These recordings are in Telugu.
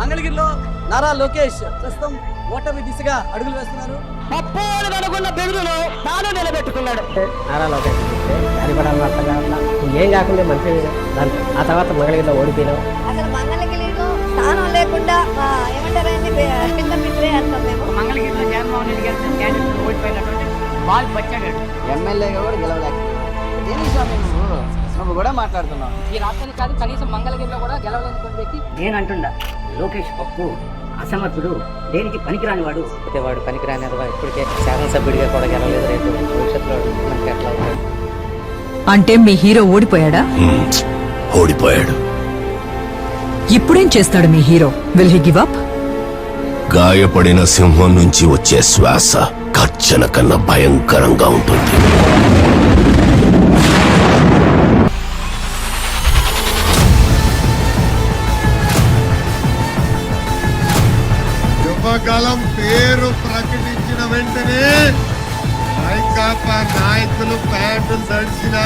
మంగళగిరిలో నారా లోకేష్ ప్రస్తుతం ఓటమి దిశగా అడుగులు వేస్తున్నారు. పప్పోలు అనుకున్న బెదురును తాను నిలబెట్టుకున్నాడు. నారా లోకేష్ హరిపడాలని అర్థం కావట్లా ఏం కాకుండా మంచి దాని ఆ తర్వాత మంగళగిరిలో ఓడిపోయినాం. అసలు మంగళగిరిలో స్థానం లేకుండా బే- కింద మేము. మంగళగిరిలో జగన్మోహన్ రెడ్డి గారి క్యాండిడేట్ ఓడిపోయినటువంటి బాల్ బచ్చాడు ఎమ్మెల్యేగా కూడా గెలవలేకపోయాడు ఏంటి స్వామి నువ్వు కూడా మాట్లాడుతున్నావు. ఈ రాష్ట్రానికి కాదు కనీసం మంగళగిరిలో కూడా గెలవలేనటువంటి వ్యక్తి. నేను అంటుండా లోకేష్ పప్పు అసమర్థుడు దేనికి పనికిరాని వాడు? అయితే వాడు పనికిరాని ఇప్పటికే శాసనసభ్యుడిగా కూడా గెలవలేదు రేపు. భవిష్యత్తులో మనకి ఎట్లా అంటే మీ హీరో ఓడిపోయాడా? ఓడిపోయాడు. ఇప్పుడేం చేస్తాడు మీ hero? Will he give up గాయపడిన సింహం నుంచి వచ్చే శ్వాస కర్చన కన్నా భయంకరంగా ఉంటుంది. యువగలం పేరు ప్రకటించిన వెంటనే వైకాపా నాయకులు ప్యాంటులు తడిచిన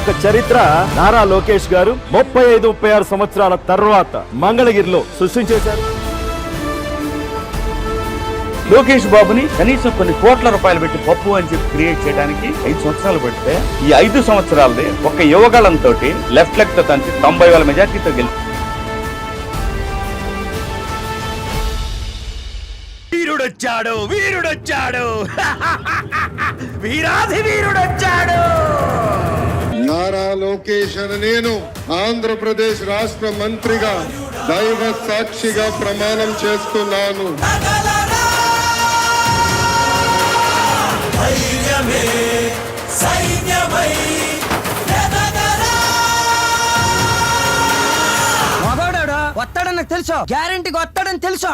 ఒక చరిత్ర నారా లోకేష్ గారు ముప్పై ఐదు ముప్పై ఆరు సంవత్సరాల తర్వాత మంగళగిరిలో సృష్టించేశారు. లోకేష్ బాబుని కనీసం కొన్ని కోట్ల రూపాయలు పెట్టి పప్పు అని చెప్పి క్రియేట్ చేయడానికి ఐదు సంవత్సరాలు పడితే ఈ ఐదు సంవత్సరాలది ఒక యువగళంతో లెఫ్ట్ లెగ్తో తంచి తొంభై వేల మెజార్టీతో గెలిచి వీరుడొచ్చాడు వీరుడొచ్చాడు. వీరాధి వీరుడొచ్చాడు. నారా లోకేష్ అని నేను ఆంధ్రప్రదేశ్ రాష్ట్ర మంత్రిగా దైవ సాక్షిగా ప్రమాణం చేస్తున్నాను. మగోడాడు వస్తాడని తెలుసు. గ్యారంటీకి వస్తాడని తెలుసా.